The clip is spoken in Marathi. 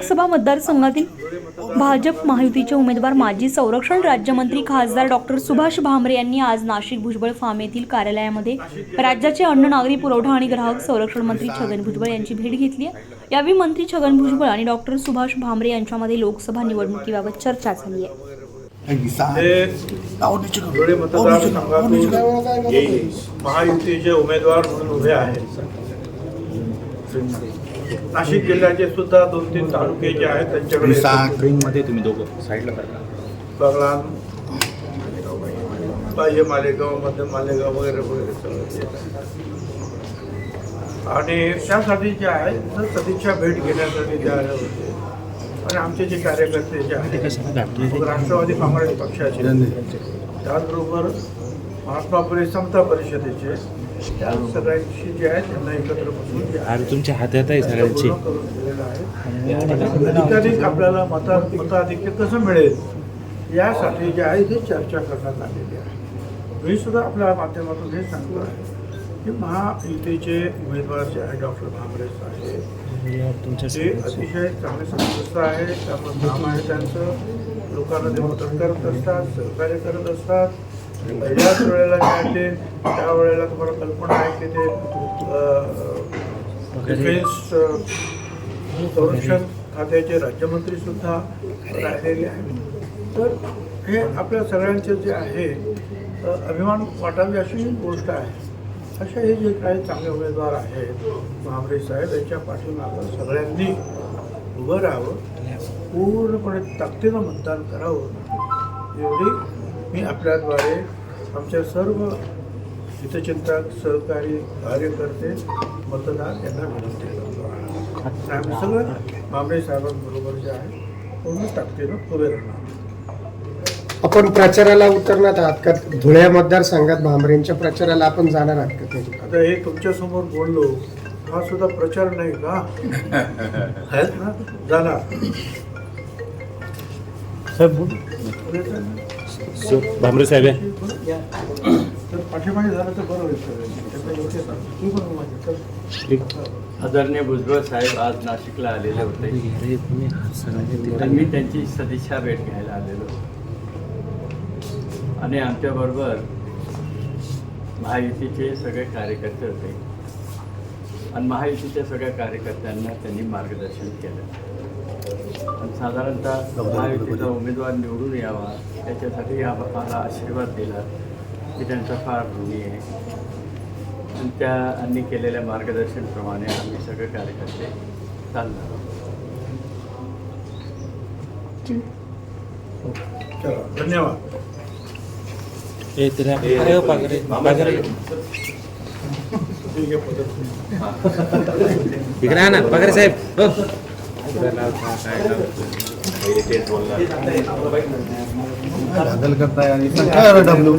लोकसभा मतदारसंघातील भाजप महायुतीचे उमेदवार माजी संरक्षण राज्यमंत्री खासदार डॉक्टर सुभाष भामरे यांनी आज नाशिक भुजबळ फार्म येथील कार्यालयामध्ये राज्याचे अन्न नागरी पुरवठा आणि ग्राहक संरक्षण मंत्री छगन भुजबळ यांची भेट घेतली यावेळी मंत्री छगन भुजबळ आणि डॉक्टर सुभाष भामरे यांच्यामध्ये लोकसभा निवडणुकीबाबत चर्चा झाली आहे. महायुतीचे उमेदवार म्हणून उभे आहेत. नाशिक जिल्ह्याचे सुद्धा दोन तीन तालुके जे आहेत त्यांच्याकडे मध्ये तुम्ही दोघं साईडला करता बगलान बाह्य मालेगाव मध्य मालेगाव वगैरे वगैरे सगळं. आणि त्यासाठी जे आहे तर सदिच्छा भेट घेण्यासाठी ते आले होते आणि आमचे जे कार्यकर्ते जे आहेत राष्ट्रवादी काँग्रेस पक्षाचे. त्याचबरोबर महात्मा फुले समता परिषदेचे सगळ्यांशी जे आहे त्यांना एकत्र बसून अरे तुमच्या हातात आहे सगळ्यांची. अधिकाधिक आपल्याला मता मताधिक्य कसं मिळेल यासाठी जे आहे ते चर्चा करण्यात आलेली आहे. मी सुद्धा आपल्या माध्यमातून हे सांगतो आहे की महायुतीचे उमेदवार जे आहे डॉक्टर भामरे साहेब ते अतिशय चांगले संस्थ आहे. त्यामुळे काम आहे त्यांचं. लोकांना ते मदत करत असतात सहकार्य करत असतात. पहिल्याच वेळेला ते त्यावेळेला तुम्हाला कल्पना आहे की ते डिफेन्स संरक्षण खात्याचे राज्यमंत्री सुद्धा राहिलेले आहेत. तर हे आपल्या सगळ्यांचे जे आहे अभिमान वाटावी अशी गोष्ट आहे. असे हे जे काही चांगले उमेदवार आहेत भामरे साहेब यांच्या पाठीमागं सगळ्यांनी उभं राहावं. पूर्णपणे ताकदीनं मतदान करावं. एवढी मी आपल्याद्वारे आमच्या सर्व हितचिंतक सहकारी कार्यकर्ते मतदार यांना विनंती करतो. आणि आम्ही सगळं भामरे साहेबांबरोबर जे आहे पूर्ण ताकदीनं उभे राहणार आपण प्रचाराला उतरणार आहात का? धुळे मतदारसंघात भांबरेंच्या प्रचाराला आपण जाणार आहात का त्याची आता हे तुमच्यासमोर बोललो हा सुद्धा प्रचार नाही का? आहेत ना जाणार. साहेब तर पाठीमागे झालं तर बरं होईल सगळं. त्याचं योग्य सांग. तू पण माझी. तर आदरणीय भुजबळ साहेब आज नाशिकला आलेले होते आणि मी त्यांची सदिच्छा भेट घ्यायला आलेलो आणि आमच्याबरोबर महायुतीचे सगळे कार्यकर्ते होते आणि महायुतीच्या सगळ्या कार्यकर्त्यांना त्यांनी मार्गदर्शन केलं आणि साधारणतः महायुतीचा उमेदवार निवडून यावा त्याच्यासाठी आम्हाला आशीर्वाद दिला की त्यांचा फार ऋणी आहे. आणि त्यांनी केलेल्या मार्गदर्शनप्रमाणे आम्ही सगळे कार्यकर्ते चालणार आहोत चला धन्यवाद. हो, ठीक आहे पागरे साहेब. हो करताय आणि डब्ल्यू.